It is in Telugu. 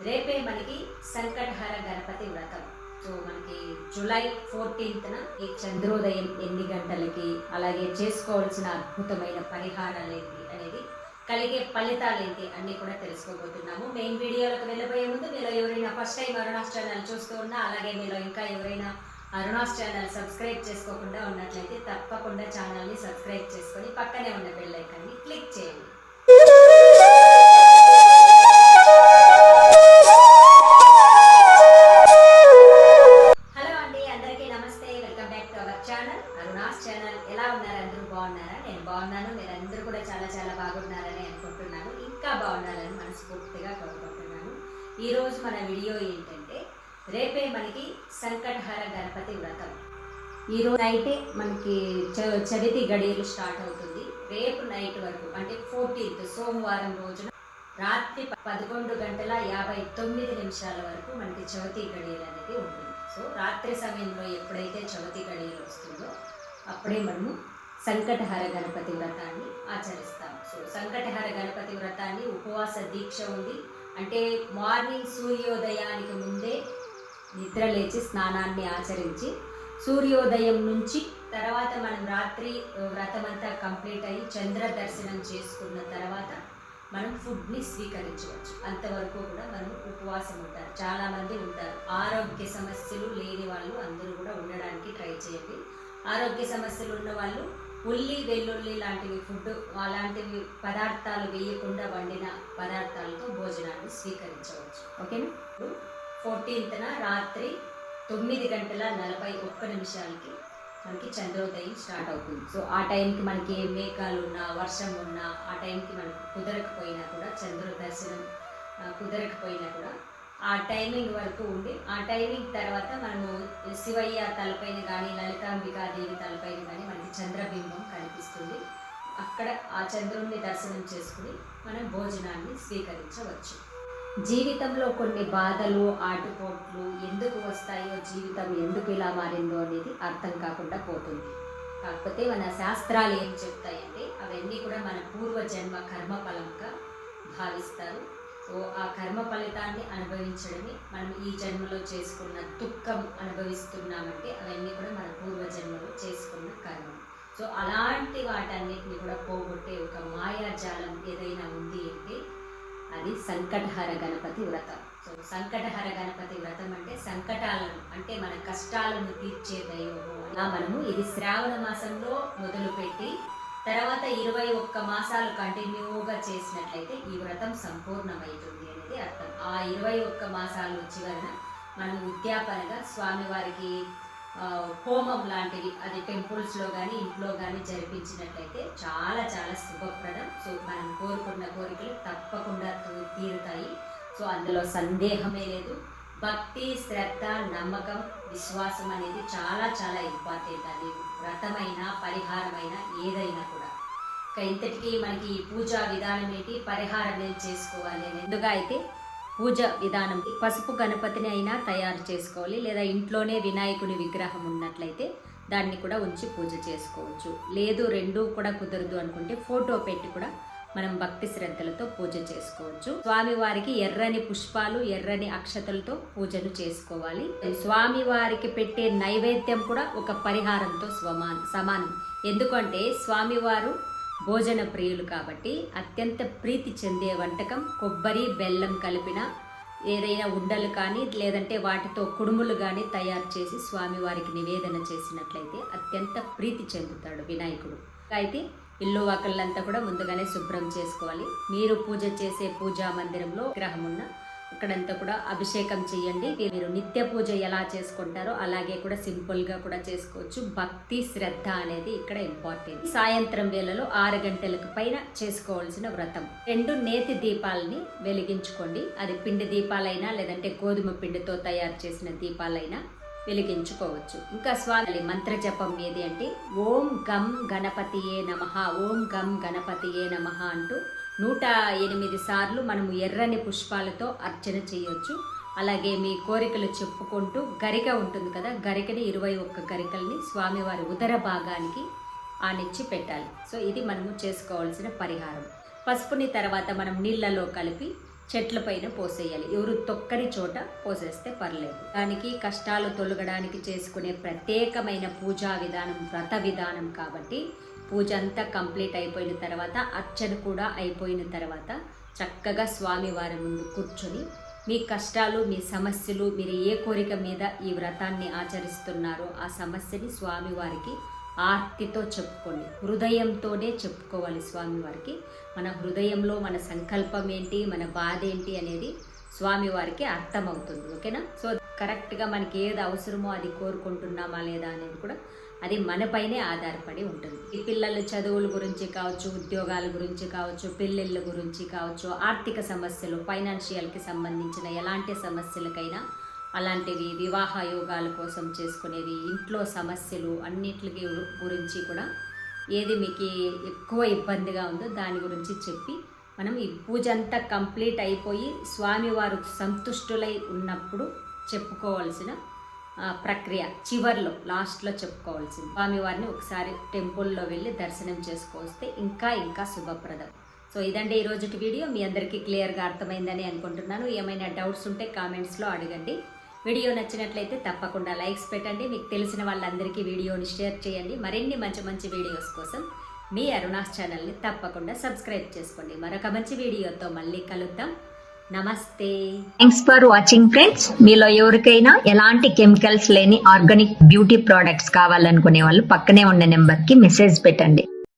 రేపే మనకి సంకటహర గణపతి వ్రతం. సో మనకి జూలై ఫోర్టీన్త్న ఈ చంద్రోదయం ఎన్ని గంటలకి అలాగే చేసుకోవాల్సిన అద్భుతమైన పరిహారాలు ఏంటి అనేది కలిగే ఫలితాలు ఏంటి అన్ని కూడా తెలుసుకోబోతున్నాము. మెయిన్ వీడియోలకు వెళ్ళబోయే ముందు మీరు ఎవరైనా ఫస్ట్ టైం అరుణాస్ ఛానల్ చూస్తూ ఉన్నా అలాగే మీరు ఇంకా ఎవరైనా అరుణాస్ ఛానల్ సబ్స్క్రైబ్ చేసుకోకుండా ఉన్నట్లయితే తప్పకుండా ఛానల్ని సబ్స్క్రైబ్ చేసుకొని పక్కనే ఉన్న బెల్ ఐకాన్ని ఛానల్ ఎలా ఉన్నారు? అందరూ బాగున్నారా? నేను బాగున్నాను. మీరందరూ కూడా చాలా చాలా బాగున్నారని అనుకుంటున్నాను. ఇంకా బాగున్నారని మనస్ఫూర్తిగా కోరుకుంటున్నాను. ఈరోజు మన వీడియో ఏంటంటే రేపే మనకి సంకటహార గణపతి వ్రతం. ఈ రోజు నైటే మనకి చ- చవితి గడియలు స్టార్ట్ అవుతుంది. రేపు నైట్ వరకు అంటే ఫోర్టీన్త్ సోమవారం రోజున రాత్రి పదకొండు గంటల యాభై తొమ్మిది నిమిషాల వరకు మనకి చవితి గడియలు అనేది ఉంటుంది సో రాత్రి సమయంలో ఎప్పుడైతే చవితి గడియలు వస్తుందో అప్పుడే మనము సంకటహర గణపతి వ్రతాన్ని ఆచరిస్తాం సో సంకటహర గణపతి వ్రతాన్ని ఉపవాస దీక్ష ఉంది అంటే మార్నింగ్ సూర్యోదయానికి ముందే నిద్ర లేచి స్నానాన్ని ఆచరించి సూర్యోదయం నుంచి తర్వాత మనం రాత్రి వ్రతం అంతా కంప్లీట్ అయ్యి చంద్ర దర్శనం చేసుకున్న తర్వాత మనం ఫుడ్ని స్వీకరించవచ్చు. అంతవరకు కూడా మనం ఉపవాసం ఉంటారు. చాలామంది ఉంటారు. ఆరోగ్య సమస్యలు లేని వాళ్ళు అందరూ కూడా ఉండడానికి ట్రై చేయండి. ఆరోగ్య సమస్యలు ఉన్న వాళ్ళు ఉల్లి వెల్లుల్లి లాంటివి ఫుడ్ అలాంటివి పదార్థాలు వేయకుండా వండిన పదార్థాలతో భోజనాన్ని స్వీకరించవచ్చు. ఓకేనా? ఇప్పుడు ఫోర్టీన్త్న రాత్రి తొమ్మిది గంటల నలభై ఒక్క నిమిషాలకి మనకి చంద్రోదయం స్టార్ట్ అవుతుంది. సో ఆ టైంకి మనకి ఏ మేఘాలు ఉన్నా వర్షం ఉన్నా ఆ టైంకి మనకు కుదరకపోయినా కూడా చంద్ర దర్శనం కుదరకపోయినా కూడా ఆ టైమింగ్ వరకు ఉండి ఆ టైమింగ్ తర్వాత మనము శివయ్య తలపైన కానీ లలితాంబికాదేవి తలపైన కానీ మనకి చంద్రబింబం కనిపిస్తుంది. అక్కడ ఆ చంద్రుణ్ణి దర్శనం చేసుకుని మనం భోజనాన్ని స్వీకరించవచ్చు. జీవితంలో కొన్ని బాధలు ఆటుపోట్లు ఎందుకు వస్తాయో జీవితం ఎందుకు ఇలా మారిందో అనేది అర్థం కాకుండా పోతుంది. కాకపోతే మన శాస్త్రాలు ఏం చెప్తాయంటే అవన్నీ కూడా మన పూర్వజన్మ కర్మ ఫలంగా భావిస్తారు. సో ఆ కర్మ ఫలితాన్ని అనుభవించడమే మనం ఈ జన్మలో చేసుకున్న దుఃఖం అనుభవిస్తున్నామంటే అవన్నీ కూడా మన పూర్వజన్మలో చేసుకున్న కర్మ. సో అలాంటి వాటన్నిటిని కూడా పోగొట్టే ఒక మాయాజాలం ఏదైనా ఉంది అంటే అది సంకటహర గణపతి వ్రతం. సో సంకటహర గణపతి వ్రతం అంటే సంకటాలను అంటే మన కష్టాలను తీర్చే దైవము. అలా మనము ఇది శ్రావణ మాసంలో మొదలుపెట్టి తర్వాత ఇరవై ఒక్క మాసాలు కంటిన్యూగా చేసినట్లయితే ఈ వ్రతం సంపూర్ణమవుతుంది అనేది అర్థం. ఆ ఇరవై ఒక్క మాసాలు చివరన మనం ఉద్యాపనగా స్వామివారికి హోమం లాంటివి అది టెంపుల్స్లో కానీ ఇంట్లో కానీ జరిపించినట్లయితే చాలా చాలా శుభప్రదం. సో మనం కోరుకున్న కోరికలు తప్పకుండా తీరుతాయి. సో అందులో సందేహమే లేదు. భక్తి శ్రద్ధ నమ్మకం విశ్వాసం అనేది చాలా చాలా ఇంపార్టెంట్ అది వ్రతమైన పరిహారమైన ఏదైనా కూడా. ఇక ఇంతటికి మనకి ఈ పూజా విధానం ఏంటి? పరిహారం ఏం చేసుకోవాలి అని. ఎందుగా అయితే పూజ విధానం. పసుపు గణపతిని అయినా తయారు చేసుకోవాలి. లేదా ఇంట్లోనే వినాయకుని విగ్రహం ఉన్నట్లయితే దాన్ని కూడా ఉంచి పూజ చేసుకోవచ్చు. లేదు రెండూ కూడా కుదరదు అనుకుంటే ఫోటో పెట్టి కూడా మనం భక్తి శ్రద్ధలతో పూజ చేసుకోవచ్చు. స్వామివారికి ఎర్రని పుష్పాలు ఎర్రని అక్షతలతో పూజను చేసుకోవాలి. స్వామివారికి పెట్టే నైవేద్యం కూడా ఒక పరిహారంతో స్వమాన్ సమానం. ఎందుకంటే స్వామివారు భోజన ప్రియులు కాబట్టి అత్యంత ప్రీతి చెందే వంటకం కొబ్బరి బెల్లం కలిపిన ఏదైనా ఉండలు కానీ లేదంటే వాటితో కుడుములు కానీ తయారు చేసి స్వామివారికి నివేదన చేసినట్లయితే అత్యంత ప్రీతి చెందుతాడు వినాయకుడు. అయితే ఇల్లు వాకళ్ళంతా కూడా ముందుగానే శుభ్రం చేసుకోవాలి. మీరు పూజ చేసే పూజా మందిరంలో విగ్రహం ఉన్న అక్కడంతా కూడా అభిషేకం చేయండి. మీరు నిత్య పూజ ఎలా చేసుకుంటారో అలాగే కూడా సింపుల్గా కూడా చేసుకోవచ్చు. భక్తి శ్రద్ధ అనేది ఇక్కడ ఇంపార్టెంట్. సాయంత్రం వేళలో ఆరు గంటలకు పైన చేసుకోవాల్సిన వ్రతం. రెండు నేతి దీపాలని వెలిగించుకోండి. అది పిండి దీపాలైనా లేదంటే గోధుమ పిండితో తయారు చేసిన దీపాలైనా వెలిగించుకోవచ్చు. ఇంకా స్వామి మంత్ర జపం ఏది అంటే ఓం గం గణపతియే నమః ఓం గం గణపతియే నమః అంటూ నూట ఎనిమిది సార్లు మనము ఎర్రని పుష్పాలతో అర్చన చేయొచ్చు. అలాగే మీ కోరికలు చెప్పుకుంటూ గరిక ఉంటుంది కదా గరికని ఇరవై ఒక్క గరికల్ని స్వామివారి ఉదర భాగానికి ఆనిచ్చి పెట్టాలి. సో ఇది మనము చేసుకోవాల్సిన పరిహారం. పసుపుని తర్వాత మనం నీళ్ళలో కలిపి చెట్ల పైన పోసేయాలి. ఎవరు తొక్కని చోట పోసేస్తే పర్లేదు. దానికి కష్టాలు తొలగడానికి చేసుకునే ప్రత్యేకమైన పూజా విధానం వ్రత విధానం కాబట్టి పూజ అంతా కంప్లీట్ అయిపోయిన తర్వాత అర్చన కూడా అయిపోయిన తర్వాత చక్కగా స్వామివారి ముందు కూర్చొని మీ కష్టాలు మీ సమస్యలు మీరు ఏ కోరిక మీద ఈ వ్రతాన్ని ఆచరిస్తున్నారో ఆ సమస్యని స్వామివారికి ఆర్తితో చెప్పుకోండి. హృదయంతోనే చెప్పుకోవాలి స్వామివారికి మన హృదయంలో మన సంకల్పం ఏంటి మన బాధ ఏంటి అనేది స్వామివారికి అర్థమవుతుంది. ఓకేనా? సో కరెక్ట్గా మనకి ఏది అవసరమో అది కోరుకుంటున్నామా లేదా అనేది కూడా అది మనపైనే ఆధారపడి ఉంటుంది. ఈ పిల్లల చదువుల గురించి కావచ్చు ఉద్యోగాల గురించి కావచ్చు పెళ్ళిళ్ళ గురించి కావచ్చు ఆర్థిక సమస్యలు ఫైనాన్షియల్కి సంబంధించిన ఎలాంటి సమస్యలకైనా అలాంటివి వివాహ యోగాల కోసం చేసుకునేవి ఇంట్లో సమస్యలు అన్నిటికి గురించి కూడా ఏది మీకు ఎక్కువ ఇబ్బందిగా ఉందో దాని గురించి చెప్పి మనం ఈ పూజ అంతా కంప్లీట్ అయిపోయి స్వామివారు సంతుష్టులై ఉన్నప్పుడు చెప్పుకోవాల్సిన ప్రక్రియ చివర్లో లాస్ట్లో చెప్పుకోవాల్సింది. స్వామివారిని ఒకసారి టెంపుల్లో వెళ్ళి దర్శనం చేసుకొస్తే ఇంకా ఇంకా శుభప్రదం. సో ఇదండి ఈ వీడియో. మీ అందరికీ క్లియర్గా అర్థమైందని అనుకుంటున్నాను. ఏమైనా డౌట్స్ ఉంటే కామెంట్స్లో అడగండి. వీడియో నచ్చినట్లయితే తప్పకుండా లైక్స్ పెట్టండి. మీకు తెలిసిన వాళ్ళందరికీ వీడియోని షేర్ చేయండి. మరిన్ని మంచి మంచి వీడియోస్ కోసం మీ అరుణాస్ ఛానల్ని తప్పకుండా సబ్స్క్రైబ్ చేసుకోండి. మరొక మంచి వీడియోతో మళ్ళీ కలుద్దాం. నమస్తే. థ్యాంక్స్ ఫర్ వాచింగ్ ఫ్రెండ్స్ మీలో ఎవరికైనా ఎలాంటి కెమికల్స్ లేని ఆర్గానిక్ బ్యూటీ ప్రోడక్ట్స్ కావాలనుకునే వాళ్ళు పక్కనే ఉన్న నెంబర్కి మెసేజ్ పెట్టండి.